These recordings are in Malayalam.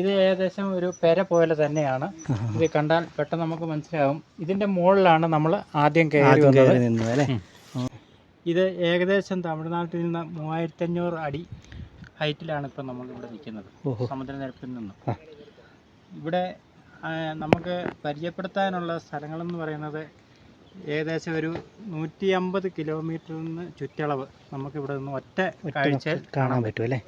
ഇത് ഏകദേശം ഒരു പെര പോലെ തന്നെയാണ്. ഇത് കണ്ടാൽ പെട്ടെന്ന് നമുക്ക് മനസ്സിലാവും. ഇതിന്റെ മുകളിലാണ് നമ്മൾ ആദ്യം കയറി വന്നത്. ഇത് ഏകദേശം തമിഴ്നാട്ടിൽ നിന്ന് മൂവായിരത്തി അഞ്ഞൂറ് അടി ഹൈറ്റിലാണ് ഇപ്പം നമ്മൾ ഇവിടെ നിൽക്കുന്നത് സമുദ്രനിരപ്പിൽ നിന്ന്. ഇവിടെ നമുക്ക് പരിചയപ്പെടുത്താനുള്ള സ്ഥലങ്ങളെന്ന് പറയുന്നത് ഏകദേശം ഒരു നൂറ്റി അമ്പത് കിലോമീറ്ററിൽ നിന്ന് ചുറ്റളവ് നമുക്ക് ഇവിടെ നിന്ന് ഒറ്റ കാഴ്ച കാണാൻ പറ്റും അല്ലേ?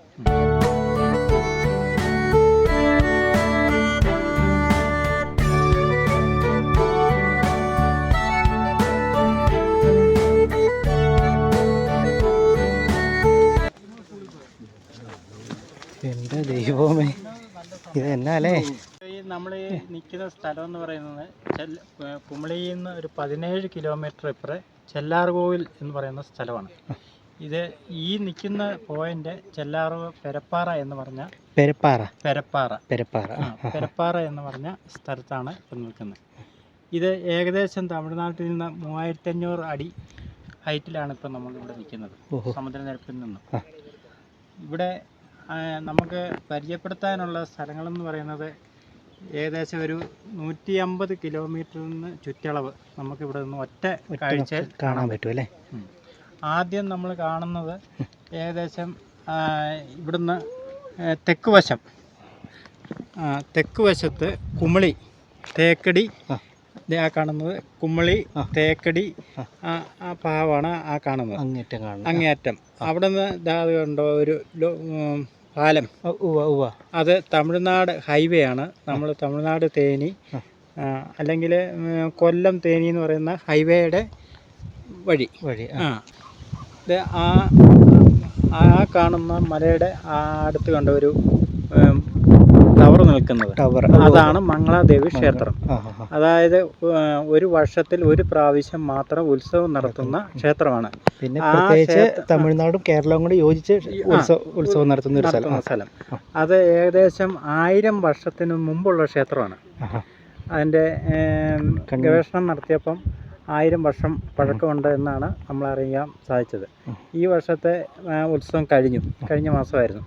ദൈവമേ ഇത് എന്നാലേ നമ്മൾ ഈ നിൽക്കുന്ന സ്ഥലം എന്ന് പറയുന്നത് കുമളിയിൽ നിന്ന് ഒരു പതിനേഴ് കിലോമീറ്റർ ഇപ്പുറം ചെല്ലാർകോവിൽ എന്ന് പറയുന്ന സ്ഥലമാണ്. ഇത് ഈ നിൽക്കുന്ന പോയിന്റ് ചെല്ലാർകോ പെരപ്പാറ എന്ന് പറഞ്ഞ പെരപ്പാറ. പെരപ്പാറ. പെരപ്പാറ. പെരപ്പാറ എന്ന് പറഞ്ഞ സ്ഥലത്താണ് ഇപ്പം നിൽക്കുന്നത്. ഇത് ഏകദേശം തമിഴ്നാട്ടിൽ നിന്ന് മൂവായിരത്തഞ്ഞൂറ് അടി ഹൈറ്റിലാണ് ഇപ്പം നമ്മൾ ഇവിടെ നിൽക്കുന്നത് സമുദ്രനിരപ്പിൽ നിന്നും. ഇവിടെ നമുക്ക് പരിചയപ്പെടുത്താനുള്ള സ്ഥലങ്ങളെന്ന് പറയുന്നത് ഏകദേശം ഒരു നൂറ്റി അമ്പത് കിലോമീറ്ററിന് ചുറ്റളവ് നമുക്ക് ഇവിടെ നിന്ന് ഒറ്റ കാഴ്ച കാണാൻ പറ്റും അല്ലേ? ആദ്യം നമ്മൾ കാണുന്നത് ഏകദേശം ഇവിടുന്ന് തെക്ക് വശം. തെക്ക് വശത്ത് കുമളി തേക്കടി ആ. കാണുന്നത് കുമ്മളി. തേക്കടി ആ. പാവാണ് ആ കാണുന്നത്. അങ്ങേറ്റം കാണുന്നത്. അങ്ങേയറ്റം. അവിടെ നിന്ന് ഒരു പാലം. അത് തമിഴ്നാട് ഹൈവേ ആണ്. നമ്മൾ തമിഴ്നാട് തേനി. അല്ലെങ്കിൽ കൊല്ലം തേനി എന്ന് പറയുന്ന ഹൈവേയുടെ വഴി. വഴി ആ. ആ. കാണുന്ന മലയുടെ ആ അടുത്ത് കണ്ട ഒരു ടവർ നിൽക്കുന്നത്. ടവർ. അതാണ് മംഗളാദേവി ക്ഷേത്രം. അതായത് ഒരു വർഷത്തിൽ ഒരു പ്രാവശ്യം മാത്രം ഉത്സവം നടത്തുന്ന ക്ഷേത്രമാണ്. പിന്നെ പ്രത്യേകിച്ച് തമിഴ്നാടും കേരളവും കൂടി യോജിച്ച് ഉത്സവം നടത്തുന്ന ഒരു സ്ഥലം. അത് ഏകദേശം ആയിരം വർഷത്തിന് മുമ്പുള്ള ക്ഷേത്രമാണ്. അതിന്റെ അതിന്റെ ഗവേഷണം നടത്തിയപ്പം ആയിരം വർഷം പഴക്കമുണ്ട് എന്നാണ് നമ്മൾ അറിയാൻ സാധിച്ചത് ഈ വർഷത്തെ ഉത്സവം കഴിഞ്ഞു. കഴിഞ്ഞ മാസമായിരുന്നു.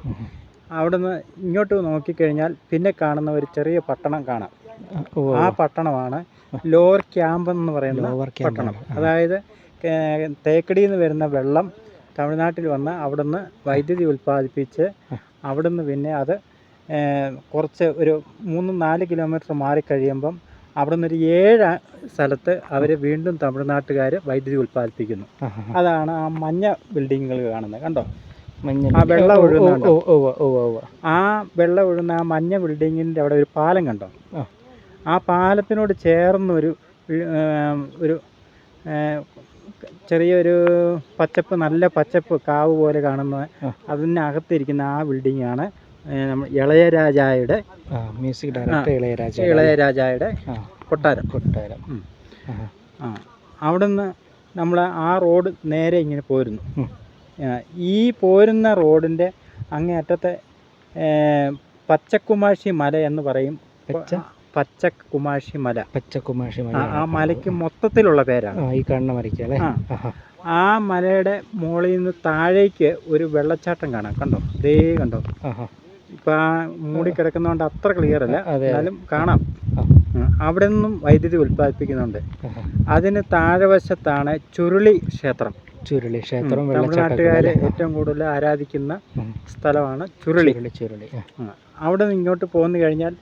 അവിടുന്ന് ഇങ്ങോട്ട് നോക്കിക്കഴിഞ്ഞാൽ പിന്നെ കാണുന്ന ഒരു ചെറിയ പട്ടണം കാണാം. ആ. പട്ടണമാണ് ലോവർ ക്യാമ്പ് എന്ന് പറയുന്ന പട്ടണം. അതായത് തേക്കടിയിൽ നിന്ന് വരുന്ന വെള്ളം തമിഴ്നാട്ടിൽ വന്ന് അവിടുന്ന് വൈദ്യുതി ഉൽപ്പാദിപ്പിച്ച് അവിടുന്ന് പിന്നെ അത് കുറച്ച് ഒരു മൂന്ന് നാല് കിലോമീറ്റർ മാറിക്കഴിയുമ്പം അവിടുന്ന് ഒരു ഏഴ് സ്ഥലത്ത് അവർ വീണ്ടും തമിഴ്നാട്ടുകാർ വൈദ്യുതി ഉൽപ്പാദിപ്പിക്കുന്നു. അതാണ് ആ മഞ്ഞ ബിൽഡിങ്ങുകൾ കാണുന്നത്. കണ്ടോ? മഞ്ഞ ആ വെള്ളം ഒഴുകുന്നുണ്ടോ? ആ വെള്ളം ഒഴുകുന്ന ആ മഞ്ഞ ബിൽഡിങ്ങിന്റെ അവിടെ ഒരു പാലം കണ്ടോ? ആ. പാലത്തിനോട് ചേർന്നൊരു ഒരു ഒരു ചെറിയൊരു പച്ചപ്പ് നല്ല പച്ചപ്പ് കാവ് പോലെ കാണുന്ന. അതിനകത്തിരിക്കുന്ന ആ ബിൽഡിംഗ് ആണ് ഇളയരാജായുടെ മ്യൂസിക് ഡയറക്ടർ ഇളയരാജ ഇളയരാജായുടെ. കൊട്ടാരം. കൊട്ടാരം. ആ. അവിടുന്ന് നമ്മൾ ആ റോഡ് നേരെ ഇങ്ങനെ പോരുന്നു. ഈ പോരുന്ന റോഡിന്റെ അങ്ങേയറ്റത്തെ അറ്റത്തെ പച്ചക്കുമാശി മല എന്ന് പറയും. പച്ച? പച്ചക്കുമാശി മല. പച്ചക്കുമാഷി മല. ആ, മലയ്ക്ക് മൊത്തത്തിലുള്ള പേരാണ്. ആ ഈ കണ്ണ മരിക്കല്ലേ അല്ലേ? ആ. മലയുടെ മുകളിൽ നിന്ന് താഴേക്ക് ഒരു വെള്ളച്ചാട്ടം കാണാം. കണ്ടോ? ദേ കണ്ടോ? ഇപ്പൊ ആ മൂടിക്കിടക്കുന്നതുകൊണ്ട് അത്ര ക്ലിയർ അല്ല. എന്നാലും കാണാം. അവിടെ നിന്നും വൈദ്യുതി ഉൽപ്പാദിപ്പിക്കുന്നുണ്ട്. അതിന് താഴെ വശത്താണ് ചുരുളി ക്ഷേത്രം. ചുരുളി. ക്ഷേത്രം തമിഴ്നാട്ടുകാർ വെള്ളച്ചാട്ടം ഏറ്റവും കൂടുതൽ ആരാധിക്കുന്ന സ്ഥലമാണ് ചുരുളി. ചുരുളി. അവിടെ നിന്ന് ഇങ്ങോട്ട് പോന്നു കഴിഞ്ഞാൽ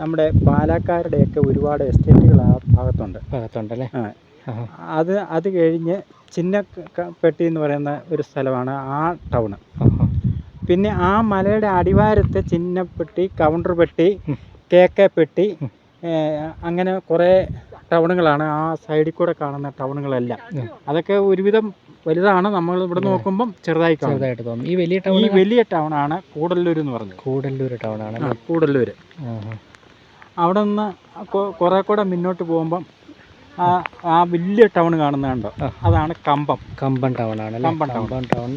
നമ്മുടെ പാലക്കാരുടെയൊക്കെ ഒരുപാട് എസ്റ്റേറ്റുകൾ ആ ഭാഗത്തുണ്ട്. ഭാഗത്തുണ്ടല്ലേ? അല്ലേ അത് അത് കഴിഞ്ഞ് ചിന്നപ്പെട്ടി എന്ന് പറയുന്ന ഒരു സ്ഥലമാണ് ആ ടൗണ്. പിന്നെ ആ മലയുടെ അടിവാരത്തെ ചിന്നപ്പെട്ടി കൗണ്ടർ പെട്ടി കെ കെ പെട്ടി. അങ്ങനെ കുറേ ടൗണുകളാണ് ആ സൈഡിൽ കൂടെ കാണുന്ന ടൗണുകളെല്ലാം. അതൊക്കെ ഒരുവിധം വലുതാണ്. നമ്മൾ ഇവിടെ നോക്കുമ്പോൾ ചെറുതായി ചെറുതായിട്ട് തോന്നും. ഈ വലിയ ഈ ടൗൺ വലിയ ടൗണാണ് കൂടല്ലൂർ എന്ന് പറഞ്ഞത്. കൂടല്ലൂർ ടൗൺ ആണ് കൂടല്ലൂർ. അവിടെ നിന്ന് കുറെ കൂടെ മുന്നോട്ട് പോകുമ്പം ആ വലിയ ടൗൺ കാണുന്നുണ്ടോ അതാണ് കമ്പം. കമ്പൻ ടൗൺ ആണ് കമ്പം ടൗൺ. ടൗൺ.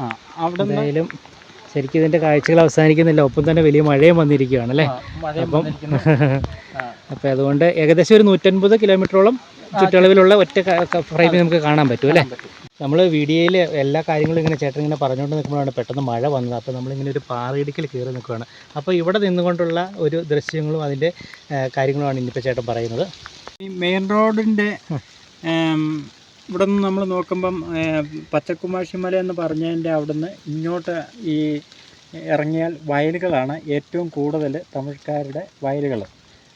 ആ. അവിടെ നിന്നും എന്തായാലും ശരിക്കും ഇതിന്റെ കാഴ്ചകൾ അവസാനിക്കുന്നില്ല. ഒപ്പം തന്നെ വലിയ മഴയും വന്നിരിക്കുകയാണ് അല്ലേ? അപ്പം അപ്പം അതുകൊണ്ട് ഏകദേശം ഒരു നൂറ്റൻപത് കിലോമീറ്ററോളം ചുറ്റളവിലുള്ള ഒറ്റ ഫ്രെയിമിൽ നമുക്ക് കാണാൻ പറ്റും അല്ലേ? നമ്മൾ വീഡിയോയിൽ എല്ലാ കാര്യങ്ങളും ഇങ്ങനെ ചേട്ടൻ ഇങ്ങനെ പറഞ്ഞുകൊണ്ട് നിൽക്കുമ്പോഴാണ് പെട്ടെന്ന് മഴ വന്നത്. അപ്പോൾ നമ്മളിങ്ങനെ ഒരു പാറയിടുക്കിൽ കയറി നിൽക്കുകയാണ്. അപ്പോൾ ഇവിടെ നിന്നുകൊണ്ടുള്ള ഒരു ദൃശ്യങ്ങളും അതിന്റെ കാര്യങ്ങളുമാണ് ഇന്നിപ്പോൾ ചേട്ടൻ പറയുന്നത്. ഈ മെയിൻ റോഡിന്റെ ഇവിടെ നിന്ന് നമ്മൾ നോക്കുമ്പം പച്ചക്കുമാശിമല എന്ന് പറഞ്ഞതിന്റെ അവിടുന്ന് ഇങ്ങോട്ട് ഈ ഇറങ്ങിയാൽ വയലുകളാണ് ഏറ്റവും കൂടുതൽ തമിഴ്ക്കാരുടെ വയലുകൾ.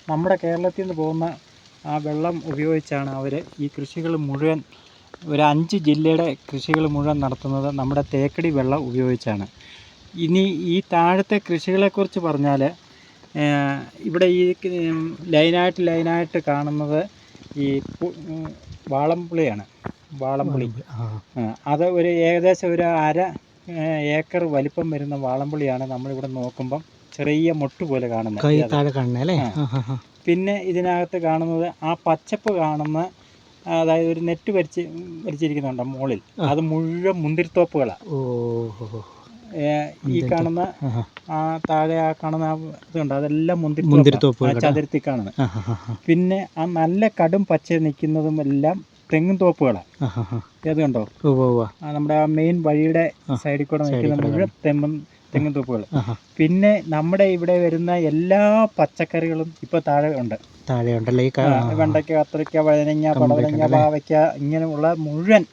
നമ്മുടെ കേരളത്തിൽ നിന്ന് പോകുന്ന ആ വെള്ളം ഉപയോഗിച്ചാണ് അവർ ഈ കൃഷികൾ മുഴുവൻ ഒരു അഞ്ച് ജില്ലയുടെ കൃഷികൾ മുഴുവൻ നടത്തുന്നത് നമ്മുടെ തേക്കടി വെള്ളം ഉപയോഗിച്ചാണ്. ഇനി ഈ താഴത്തെ കൃഷികളെക്കുറിച്ച് പറഞ്ഞാൽ ഇവിടെ ഈ ലൈനായിട്ട് ലൈനായിട്ട് കാണുന്നത് ഈ വാളംപുളിയാണ്. വാളംപുളി. അത് ഒരു ഏകദേശം ഒരു അര ഏക്കർ വലിപ്പം വരുന്ന വാളംപുളിയാണ് നമ്മളിവിടെ നോക്കുമ്പം ചെറിയ മൊട്ട് പോലെ കാണുന്നത്. പിന്നെ ഇതിനകത്ത് കാണുന്നത് ആ പച്ചപ്പ് കാണുന്ന അതായത് ഒരു നെറ്റ് വരിച്ച് വരിച്ചിരിക്കുന്നുണ്ട് മുകളിൽ അത് മുഴുവൻ മുന്തിരിത്തോപ്പുകളാണ്. ഈ കാണുന്ന ആ, താഴെ ആ കാണുന്ന ഇതുണ്ട്. അതെല്ലാം മുന്തിരിത്തോപ്പ്. കേട്ടോ. കാണുന്നത് പിന്നെ ആ നല്ല കടും പച്ച നിൽക്കുന്നതും എല്ലാം തെങ്ങും തോപ്പുകളാണ്. ഏത് കണ്ടോ നമ്മുടെ ആ മെയിൻ വഴിയുടെ സൈഡിൽ കൂടെ നിൽക്കുന്ന മുഴുവൻ തെങ്ങും തെങ്ങും തോപ്പുകൾ. പിന്നെ നമ്മുടെ ഇവിടെ വരുന്ന എല്ലാ പച്ചക്കറികളും ഇപ്പൊ താഴെ ഉണ്ട് താഴെ ഉണ്ടല്ലേ വെണ്ടയ്ക്ക കത്തിരിക്ക വഴുതനങ്ങ പടവലങ്ങ പാവയ്ക്ക ഇങ്ങനെയുള്ള മുഴുവൻ.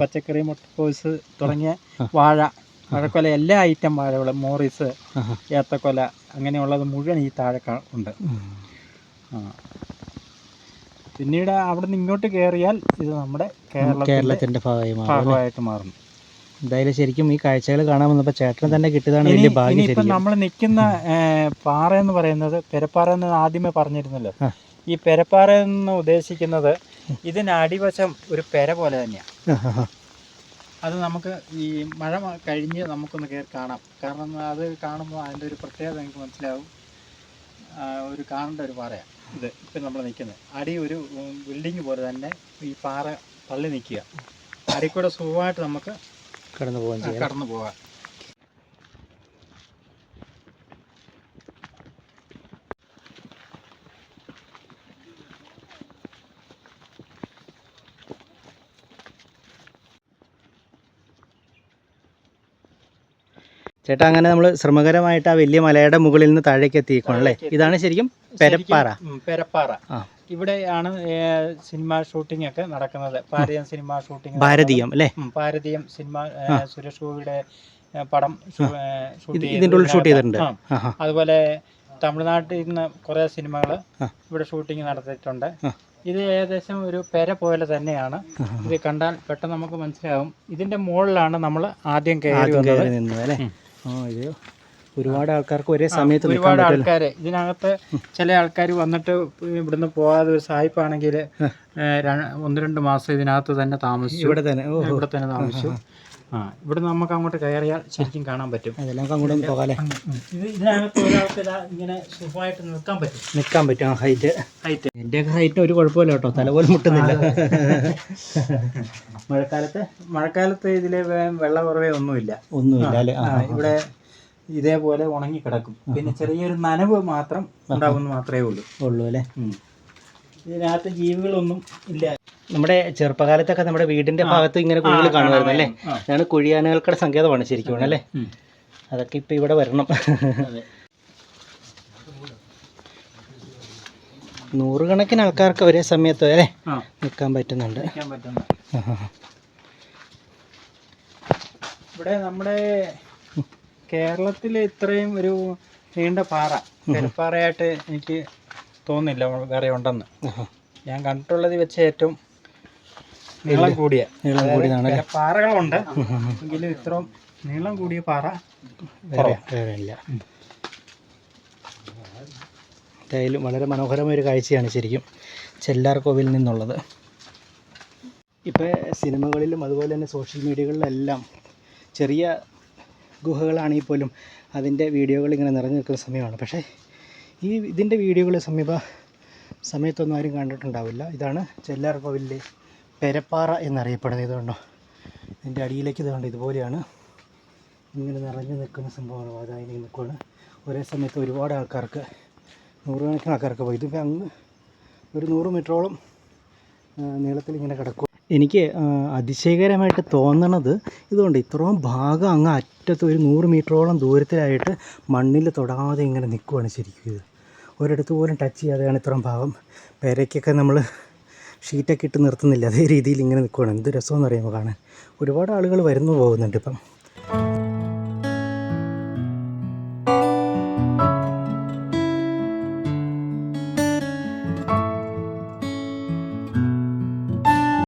പച്ചക്കറി മുട്ടക്കോസ് തുടങ്ങിയ വാഴ വാഴക്കൊല എല്ലാ ഐറ്റം വാഴകളും മോറിസ്. ഏത്തക്കൊല അങ്ങനെയുള്ളത് മുഴുവൻ ഈ താഴെ ഉണ്ട്. പിന്നീട് അവിടെ നിന്ന് ഇങ്ങോട്ട് കയറിയാൽ ഇത് നമ്മുടെ കേരളത്തിന്റെ ഭാഗമായി മാറും അല്ലേ? ഭാഗമായിട്ട് മാറുന്നു എന്തായാലും ശരിക്കും ഈ കാഴ്ചകൾ കാണാൻ വന്നപ്പോൾ ചേട്ടൻ തന്നെ കിട്ടിയതാണ് വലിയ ഭാഗ്യം ശരിക്കും. നമ്മൾ നിൽക്കുന്ന പാറ എന്ന് പറയുന്നത് പെരപ്പാറ എന്ന് ആദ്യമേ പറഞ്ഞിരുന്നല്ലോ. ഈ പെരപ്പാറ എന്ന് ഉദ്ദേശിക്കുന്നത് ഇതിന് അടിവശം ഒരു പെര പോലെ തന്നെയാണ്. അത് നമുക്ക് ഈ മഴ കഴിഞ്ഞ് നമുക്കൊന്ന് കയറി കാണാം. കാരണം അത് കാണുമ്പോൾ അതിന്റെ ഒരു പ്രത്യേകത നിങ്ങൾക്ക് മനസ്സിലാവും. ഒരു കാണേണ്ട ഒരു പാറയാണ് ഇത് ഇപ്പം നമ്മൾ നിൽക്കുന്നത് അടി ഒരു ബിൽഡിങ് പോലെ തന്നെ ഈ പാറ തള്ളി നിൽക്കുക. അടിക്കൂടെ സുഖമായിട്ട് നമുക്ക് കടന്നു പോകാൻ ചെയ്യാം കടന്നു പോകാം ചേട്ടാ അങ്ങനെ നമ്മൾ ശ്രമകരമായിട്ട് ആ വലിയ മലയുടെ മുകളിൽ നിന്ന് താഴേക്ക് എത്തിക്കണം അല്ലേ? ഇതാണ് ശരിക്കും പെരപ്പാറ. പെരപ്പാറ. ആ. ഇവിടെയാണ് സിനിമ ഷൂട്ടിംഗ് ഒക്കെ നടക്കുന്നത് ഭാരതീയം സിനിമ ഷൂട്ടിംഗ് ഭാരതീയം അല്ലേ? ഭാരതീയം സിനിമ. സുരേഷ് ഗോപിയുടെ പടം ഷൂട്ട് ഇതിന്റെ ഉള്ളിൽ ഷൂട്ട് ചെയ്തിട്ടുണ്ട്. അതുപോലെ തമിഴ്നാട്ടിൽ നിന്ന് കുറേ സിനിമകൾ ഇവിടെ ഷൂട്ടിംഗ് നടത്തിയിട്ടുണ്ട്. ഇത് ഏകദേശം ഒരു പെര പോലെ തന്നെയാണ്. ഇത് കണ്ടാൽ പെട്ടെന്ന് നമുക്ക് മനസ്സിലാകും ഇതിന്റെ മുകളിലാണ് നമ്മൾ ആദ്യം കയറി ഓ വന്നത്. ഒരുപാട് ആൾക്കാർക്ക് ഒരേ സമയത്ത് ഒരുപാട് ആൾക്കാർ ഇതിനകത്ത് ചില ആൾക്കാർ വന്നിട്ട് ഇവിടുന്ന് പോകാതെ ഒരു സായിപ്പാണെങ്കിൽ ഒന്ന് രണ്ട് മാസം ഇതിനകത്ത് തന്നെ താമസിച്ചു. ഇവിടെ തന്നെ. ഇവിടെ തന്നെ താമസിച്ചു. ആ ഇവിടെ നമുക്ക് അങ്ങോട്ട് കയറിയാൽ ശരിക്കും കാണാൻ പറ്റും. അതെല്ലാം അങ്ങോട്ട് ഇത് ഇതിനകത്ത് ഒരാൾക്ക് ഇങ്ങനെ സുഖമായിട്ട് നിൽക്കാൻ പറ്റും. നിൽക്കാൻ പറ്റും ആ ഹൈറ്റ്. ഹൈറ്റ്. എന്റെയൊക്കെ ഹൈറ്റ് ഒരു കുഴപ്പമില്ല കേട്ടോ. തല പോലും മുട്ടുന്നില്ല. മഴക്കാലത്ത് മഴക്കാലത്ത് ഇതിൽ വെള്ളം കുറവേ ഒന്നുമില്ല. ഒന്നുമില്ല അല്ലേ? ഇവിടെ ഇതേപോലെ ഉണങ്ങി കിടക്കും പിന്നെ ചെറിയൊരു നനവ് മാത്രം ഉണ്ടാവുമെന്ന് മാത്രമേ ഉള്ളൂ. ഉള്ളൂ അല്ലേ? ഇതിനകത്ത് ജീവികളൊന്നും ഇല്ല. നമ്മുടെ ചെറുപ്പകാലത്തൊക്കെ നമ്മുടെ വീടിന്റെ ഭാഗത്ത് ഇങ്ങനെ കുഴികൾ കാണുമായിരുന്നു അല്ലേ? അതാണ് കുഴിയാനകൾക്കുടെ സങ്കേതമാണ് ശരിക്കും അല്ലേ? അതൊക്കെ ഇപ്പൊ ഇവിടെ വരണം. നൂറുകണക്കിന് ആൾക്കാർക്ക് ഒരേ സമയത്ത് അല്ലേ നിൽക്കാൻ പറ്റുന്നുണ്ട്. ഇവിടെ നമ്മുടെ കേരളത്തിൽ ഇത്രയും ഒരു നീണ്ട പാറ പെരപ്പാറയായിട്ട് എനിക്ക് തോന്നുന്നില്ല വേറെ ഉണ്ടെന്ന്. ഞാൻ കണ്ടിട്ടുള്ളത് വെച്ച് ഏറ്റവും നീളം കൂടിയ നീളം കൂടിയതാണ് പാറകളുണ്ട്. എങ്കിലും ഇത്രയും നീളം കൂടിയ പാറ വേറെ വേറെ. ഇല്ല. എന്തായാലും വളരെ മനോഹരമായ ഒരു കാഴ്ചയാണ് ശരിക്കും ചെല്ലാർ കോവിൽ നിന്നുള്ളത്. ഇപ്പോൾ സിനിമകളിലും അതുപോലെ തന്നെ സോഷ്യൽ മീഡിയകളിലെല്ലാം ചെറിയ ഗുഹകളാണെങ്കിൽ പോലും അതിന്റെ വീഡിയോകൾ ഇങ്ങനെ നിറഞ്ഞു നിൽക്കുന്ന സമയമാണ്. പക്ഷേ ഈ ഇതിന്റെ വീഡിയോകൾ സമീപ സമയത്തൊന്നും ആരും കണ്ടിട്ടുണ്ടാവില്ല. ഇതാണ് ചെല്ലാർ കോവിലിലെ പെരപ്പാറ എന്നറിയപ്പെടുന്നത്. ഇതുകൊണ്ടോ ഇതിന്റെ അടിയിലേക്ക് ഇതുകൊണ്ട് ഇതുപോലെയാണ് ഇങ്ങനെ നിറഞ്ഞു നിൽക്കുന്ന സംഭവമാണ് വാതായനി നിൽക്കുകയാണ് ഒരേ സമയത്ത് ഒരുപാട് ആൾക്കാർക്ക് നൂറുകണക്കിന് ആൾക്കാർക്ക് പോയി. ഇതിപ്പോൾ അങ്ങ് ഒരു നൂറ് മീറ്ററോളം നീളത്തിൽ ഇങ്ങനെ കിടക്കും എനിക്ക് അതിശയകരമായിട്ട് തോന്നണത് ഇതുകൊണ്ട് ഇത്രയും ഭാഗം അങ്ങ് അറ്റത്ത് ഒരു നൂറ് മീറ്ററോളം ദൂരത്തിലായിട്ട് മണ്ണിൽ തൊടാതെ ഇങ്ങനെ നിൽക്കുവാണ് ശരിക്കും ഇത്. ഒരിടത്ത് പോലും ടച്ച് ചെയ്യാതെയാണ് ഇത്രയും ഭാഗം. പേരയ്ക്കൊക്കെ നമ്മൾ ഷീറ്റൊക്കെ ഇട്ട് നിർത്തുന്നില്ല. അതേ രീതിയിൽ ഇങ്ങനെ നിൽക്കുകയാണ് എന്ത് രസമെന്ന് അറിയാമോ കാണാൻ? ഒരുപാട് ആളുകൾ വരുന്നു പോകുന്നുണ്ട് ഇപ്പം.